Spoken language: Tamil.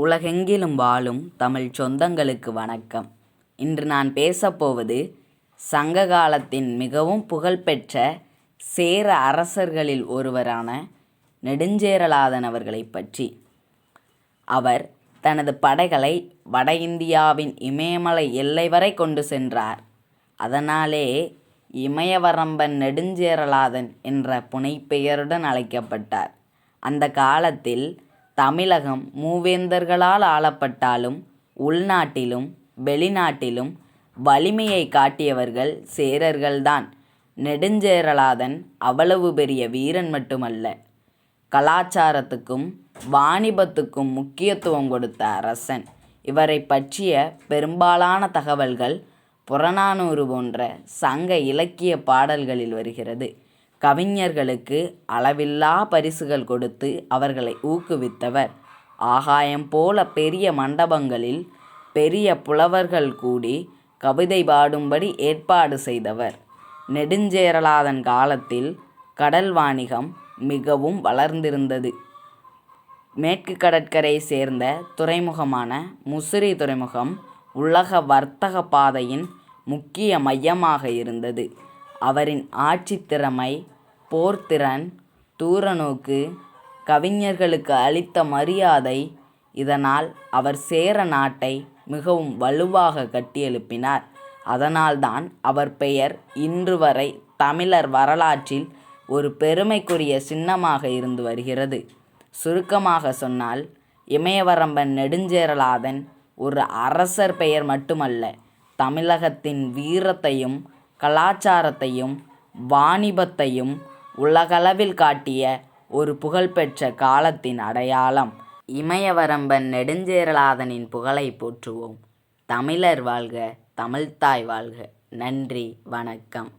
உலகெங்கிலும் வாழும் தமிழ் சொந்தங்களுக்கு வணக்கம். இன்று நான் பேசப்போவது சங்க காலத்தின் மிகவும் புகழ்பெற்ற சேர அரசர்களில் ஒருவரான நெடுஞ்சேரலாதன் அவர்களைப் பற்றி. அவர் தனது படைகளை வட இந்தியாவின் இமயமலை எல்லை வரை கொண்டு சென்றார். அதனாலே இமயவரம்பன் நெடுஞ்சேரலாதன் என்ற புனைப்பெயருடன் அழைக்கப்பட்டார். அந்த காலத்தில் தமிழகம் மூவேந்தர்களால் ஆளப்பட்டாலும் உள்நாட்டிலும் வெளிநாட்டிலும் வலிமையை காட்டியவர்கள் சேரர்கள்தான். நெடுஞ்சேரலாதன் அவ்வளவு பெரிய வீரன் மட்டுமல்ல. கலாச்சாரத்துக்கும் வாணிபத்துக்கும் முக்கியத்துவம் கொடுத்த அரசன். இவரை பற்றிய பெரும்பாலான தகவல்கள் புறநானூறு போன்ற சங்க இலக்கிய பாடல்களில் வருகிறது. கவிஞர்களுக்கு அளவில்லா பரிசுகள் கொடுத்து அவர்களை ஊக்குவித்தவர். ஆகாயம் போல பெரிய மண்டபங்களில் பெரிய புலவர்கள் கூடி கவிதை பாடும்படி ஏற்பாடு செய்தவர். நெடுஞ்சேரலாதன் காலத்தில் கடல் வாணிகம் மிகவும் வளர்ந்திருந்தது. மேற்கு கடற்கரை சேர்ந்த துறைமுகமான முசிறி துறைமுகம் உலக வர்த்தக பாதையின் முக்கிய மையமாக இருந்தது. அவரின் ஆட்சித் திறமை போர்த்திறன் தூரநோக்கு கவிஞர்களுக்கு அளித்த மரியாதை இதனால் அவர் சேர நாட்டை மிகவும் வலுவாக கட்டியெழுப்பினார். அதனால்தான் அவர் பெயர் இன்று வரை தமிழர் வரலாற்றில் ஒரு பெருமைக்குரிய சின்னமாக இருந்து வருகிறது. சுருக்கமாக சொன்னால் இமயவரம்பன் நெடுஞ்சேரலாதன் ஒரு அரசர் பெயர் மட்டுமல்ல தமிழகத்தின் வீரத்தையும் கலாச்சாரத்தையும் வாணிபத்தையும் உலகளவில் காட்டிய ஒரு புகழ்பெற்ற காலத்தின் அடையாளம். இமயவரம்பன் நெடுஞ்சேரலாதனின் புகழை போற்றுவோம். தமிழர் வாழ்க தமிழ்த்தாய் வாழ்க. நன்றி வணக்கம்.